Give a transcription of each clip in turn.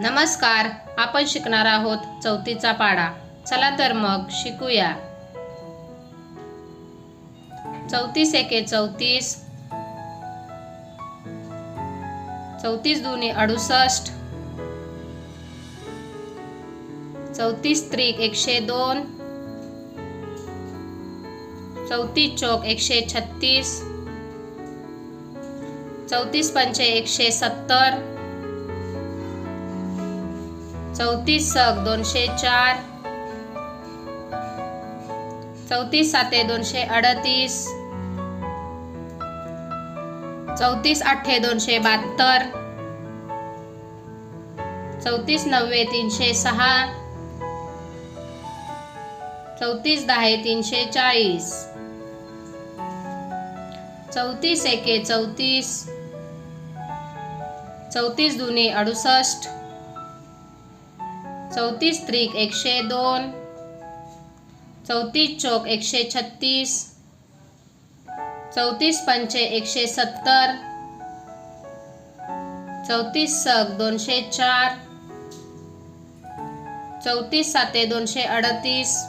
नमस्कार आपण शिकणार आहोत चौथीचा पाडा. चला तर मग शिकूया. चौतीस एके चौतीस. चौतीस दुनी अडुसष्ट. चौतीस त्रिक एकशे दोन. चौतीस चौक एकशे छत्तीस. चौतीस पंचे एकशे सत्तर. चौतीस सक दोनशे चार. चौतीस साते दोनशे अडतीस. चौतीस अठ्ठे दोनशे बहात्तर चौतीस नव्वे तीनशे सहा. चौतीस दहा तीनशे चाळीस. चौतीस एके चौतीस. चौतीस दुने अडुसष्ट. चौतीस त्रिक एकशे दोन. चौतीस चौक एकशे छत्तीस. चौतीस पंचे एकशे सत्तर. चौतीस सक दोनशे चार. चौतीस साते दोनशे अडतीस.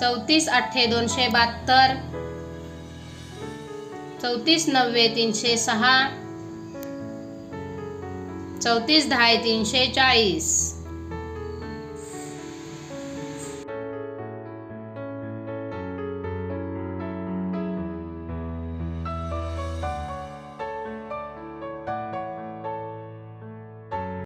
चौतीस अठ्ठे दोनशे बहात्तर चौतीस नव्वे तीनशे सहा. चौतीस दहा तीनशे चाळीस.